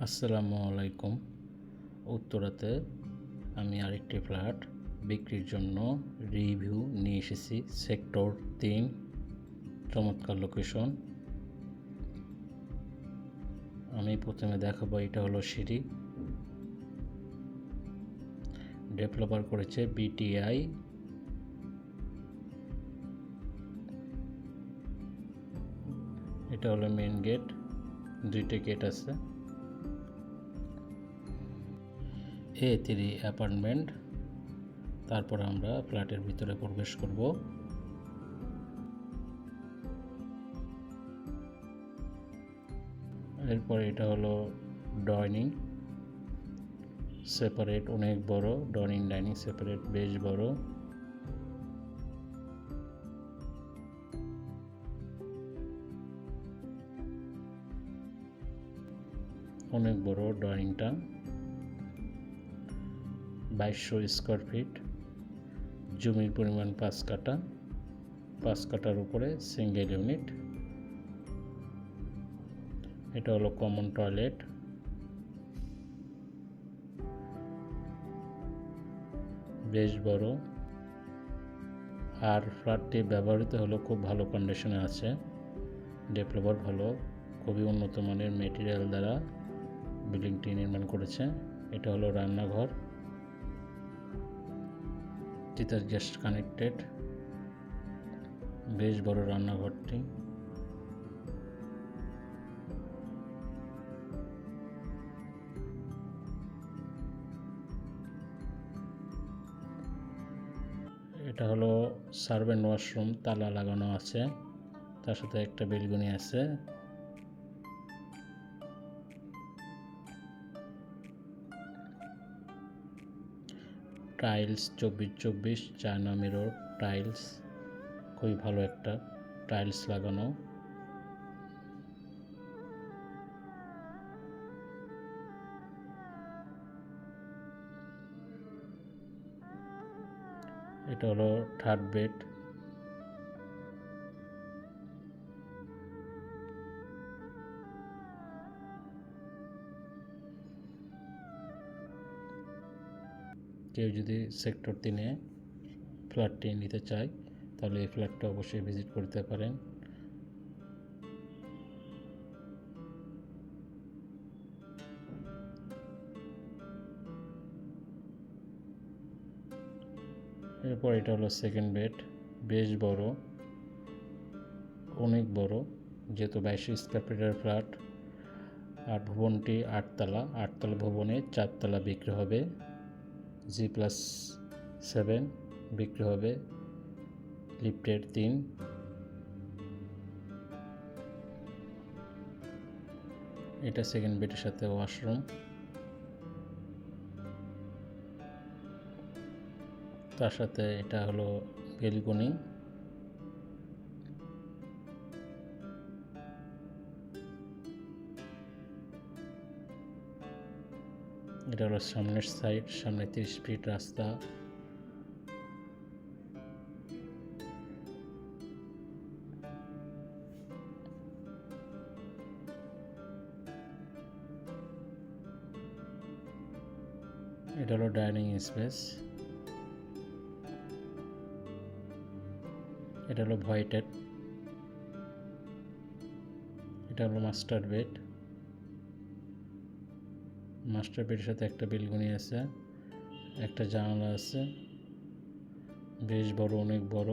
আসসালামু আলাইকুম। উত্তরাতে আমি আরেকটি ফ্ল্যাট বিক্রির জন্য রিভিউ নিয়ে এসেছি সেক্টর তিন, চমৎকার লোকেশন আমি প্রথমে দেখাবো এটা হলো সিঁড়ি। ডেভেলপার করেছে বিটিআই। এটা হলো মেন গেট দুইটা গেট আছে। এ থ্রি অ্যাপার্টমেন্ট তারপর আমরা ফ্ল্যাটের ভিতরে প্রবেশ করব। এরপর এটা হলো ডাইনিং সেপারেট অনেক বড় ডাইনিং ডাইনিং সেপারেট বেশ বড়। অনেক বড় ডাইনিংটা বাইশশো স্কোয়ার ফিট, জমির পরিমাণ পাঁচ কাটা পাঁচ কাটার উপরে সিঙ্গেল ইউনিট এটা হলো কমন টয়লেট বেশ বড়। আর ফ্ল্যাটটি ব্যবহৃত হলো খুব ভালো কন্ডিশনে আছে। ডেভেলপার ভালো। খুবই উন্নত মানের মেটেরিয়াল দ্বারা বিল্ডিংটি নির্মাণ করেছে। এটা হলো রান্নাঘর। তিতাস গ্যাস কানেক্টেড বেশ বড় রান্নাঘরটি। এটা হলো সার্ভেন্ট ওয়াশরুম তালা লাগানো আছে। তার সাথে একটা বেলগুনি আছে। টাইলস চব্বিশ চব্বিশ চায়না মিরর টাইলস খুবই ভালো একটা টাইলস লাগানো। এটা হলো থার্ড বেড কেউ যদি সেক্টর তিনে ফ্ল্যাটটি নিতে চায়, তাহলে এই ফ্ল্যাটটা অবশ্যই ভিজিট করতে পারেন। এরপর এটা হলো সেকেন্ড বেড বেশ বড়, অনেক বড়, যেহেতু বাইশ স্কোয়ার ফিটের ফ্ল্যাট আর ভবনটি আটতলা আটতলা ভবনে চারতলা বিক্রি হবে। জি প্লাস সেভেন বিক্রি হবে লিফটেড তিন। এটা সেকেন্ড বেডের সাথে ওয়াশরুম তার সাথে এটা হলো বেলকনি। এটা হলো সামনের সাইড সামনে তিরিশ ফিট রাস্তা। এটা হলো ডাইনিং স্পেস এটা হলো ভয়েটেড এটা হলো মাস্টার বেড মাস্টার বেডের সাথে একটা বেলকনি আছে, একটা জানালা আছে, বেশ বড়, অনেক বড়,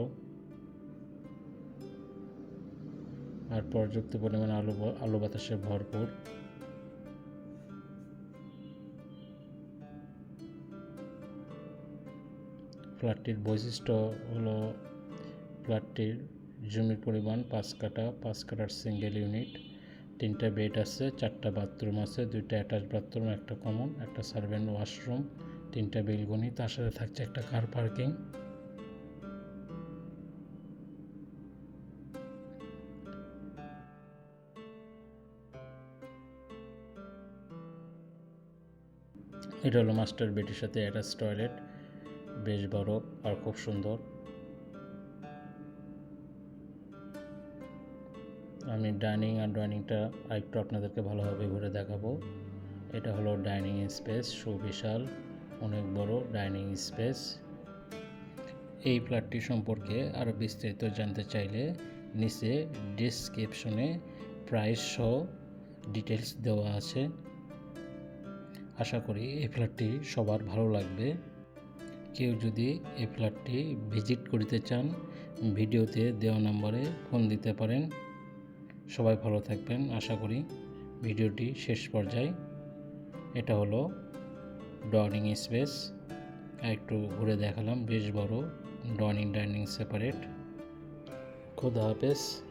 আর পর্যাপ্ত পরিমাণ আলো আলো বাতাসে ভরপুর। ফ্ল্যাটটির বৈশিষ্ট্য হলো ফ্ল্যাটটির জমির পরিমাণ পাঁচ কাটা পাঁচ কাটার সিঙ্গেল ইউনিট তিনটা বেড আছে, চারটা বাথরুম আছে, দুইটা অ্যাটাচ বাথরুম, একটা কমন, একটা সার্ভেন্ট ওয়াশরুম, তিনটা বেলকনি, তার সাথে থাকছে একটা কার পার্কিং। এটা হলো মাস্টার বেডের সাথে অ্যাটাচ টয়লেট, বেশ বড় আর খুব সুন্দর। আমি ডাইনিং আর ডাইনিংটা আরেকটু আপনাদেরকে ভালোভাবে ঘুরে দেখাবো। এটা হলো ডাইনিং স্পেস, সুবিশাল, অনেক বড় ডাইনিং স্পেস। এই ফ্ল্যাটটি সম্পর্কে আরও বিস্তারিত জানতে চাইলে নিচে ডিসক্রিপশনে প্রাইস সহ ডিটেলস দেওয়া আছে। আশা করি এই ফ্ল্যাটটি সবার ভালো লাগবে। কেউ যদি এই ফ্ল্যাটটি ভিজিট করিতে চান, ভিডিওতে দেওয়া নম্বরে ফোন দিতে পারেন। সবাই ভালো থাকবেন। আশা করি ভিডিওটি শেষ পর্যায়ে। এটা হলো ডাইনিং স্পেস একটু ঘুরে দেখালাম, বেশ বড় ডাইনিং ডাইনিং সেপারেট খোদা হাফেজ।